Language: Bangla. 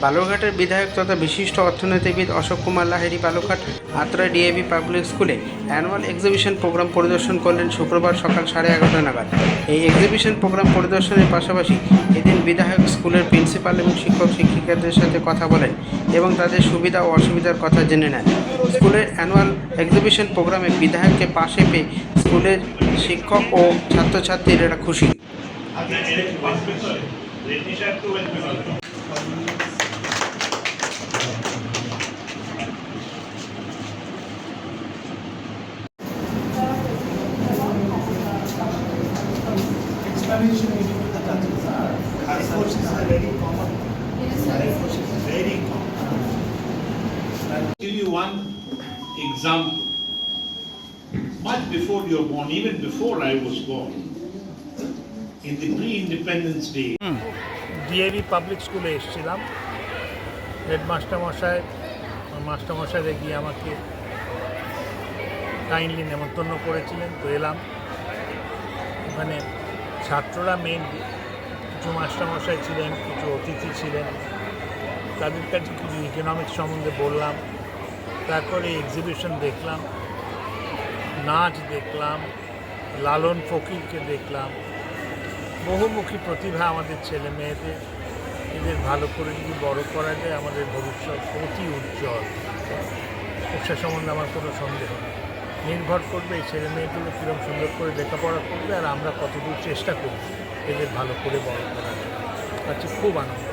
বালুরঘাটের বিধায়ক তথা বিশিষ্ট অর্থনীতিবিদ অশোক কুমার লাহেরি বালুরঘাট আত্রা ডিএবি পাবলিক স্কুলে অ্যানুয়াল এক্সিবিশন প্রোগ্রাম পরিদর্শন করলেন শুক্রবার সকাল সাড়ে এগারোটা নাগাদ। এই এক্সিবিশন প্রোগ্রাম পরিদর্শনের পাশাপাশি এদিন বিধায়ক স্কুলের প্রিন্সিপাল এবং শিক্ষক শিক্ষিকাদের সাথে কথা বলেন এবং তাদের সুবিধা ও অসুবিধার কথা জেনে নেন। স্কুলের অ্যানুয়াল এক্সিবিশন প্রোগ্রামে বিধায়ককে পাশে পেয়ে স্কুলের শিক্ষক ও ছাত্রছাত্রীরা খুশি। Explanation we give to the judges are, high courts is very common. Yes, High courts is very common. I'll give you one example. Much before you were born, even before I was born, in the pre-independence day, DAV public স্কুলে এসেছিলাম হেডমাস্টার মশাই মাস্টার মাস্টারমশাই গিয়ে আমাকে কাইন্ডলি নেমন্তন্ন করেছিলেন তো এলাম ওখানে ছাত্ররা মেন কিছু মাস্টারমশাই ছিলেন, কিছু অতিথি ছিলেন। তাদের কাছে কিছু ইকোনমিক্স সম্বন্ধে বললাম। তারপরে এক্সিবিশন দেখলাম, নাচ দেখলাম, লালন ফকিরকে দেখলাম। বহুমুখী প্রতিভা আমাদের ছেলে মেয়েদের, এদের ভালো করে যদি বড় করা যায়, আমাদের ভবিষ্যৎ অতি উজ্জ্বল। সে সম্বন্ধে আমার কোনো সন্দেহ নেই। নির্ভর করবে এই ছেলে মেয়েগুলো কীরকম সুন্দর করে লেখাপড়া করবে আর আমরা কতদূর চেষ্টা করব এদের ভালো করে বড় করার জন্য। খুব আনন্দ